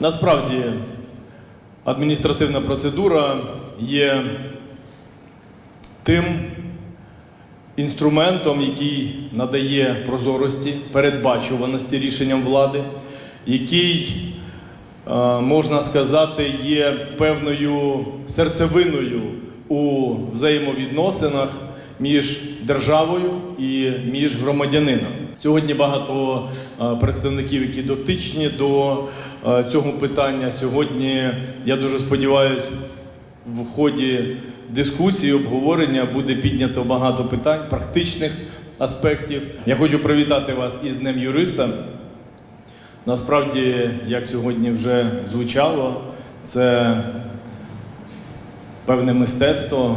Насправді адміністративна процедура є тим інструментом, який надає прозорості, передбачуваності рішенням влади, який, е, можна сказати, є певною серцевиною у взаємовідносинах між державою і між громадянином. Сьогодні багато е, представників, які дотичні до е, цього питання. Сьогодні я дуже сподіваюся, в ході дискусії, обговорення буде піднято багато питань, практичних аспектів. Я хочу привітати вас із Днем юриста. Насправді, як сьогодні вже звучало, це певне мистецтво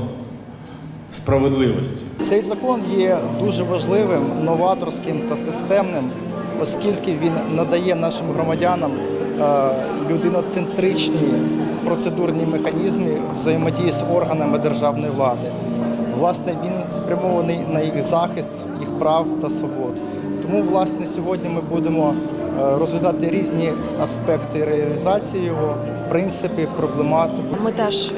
справедливості. Цей закон є дуже важливим, новаторським та системним, оскільки він надає нашим громадянам е, людиноцентричні процедурні механізми взаємодії з органами державної влади. Власне, він спрямований на їх захист, їх прав та свобод. Тому, власне, сьогодні ми будемо е, розглядати різні аспекти реалізації його, принципи, проблематику. Ми теж е,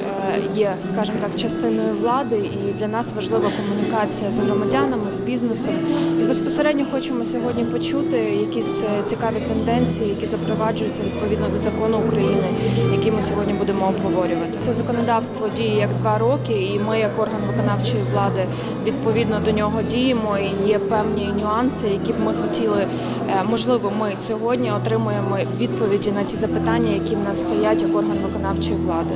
є, скажімо так, частиною влади, і для нас важлива комунікація з громадянами, з бізнесом. І безпосередньо хочемо сьогодні почути якісь е, цікаві тенденції, які запроваджуються відповідно до закону України, які ми сьогодні будемо обговорювати. Це законодавство діє як два роки, і ми, як орган виконавчої влади, відповідно до нього діємо. І є певні нюанси, які б ми хотіли. е, Можливо, ми сьогодні отримуємо відповіді на ті запитання, які в нас стоять як орган виконавчої влади.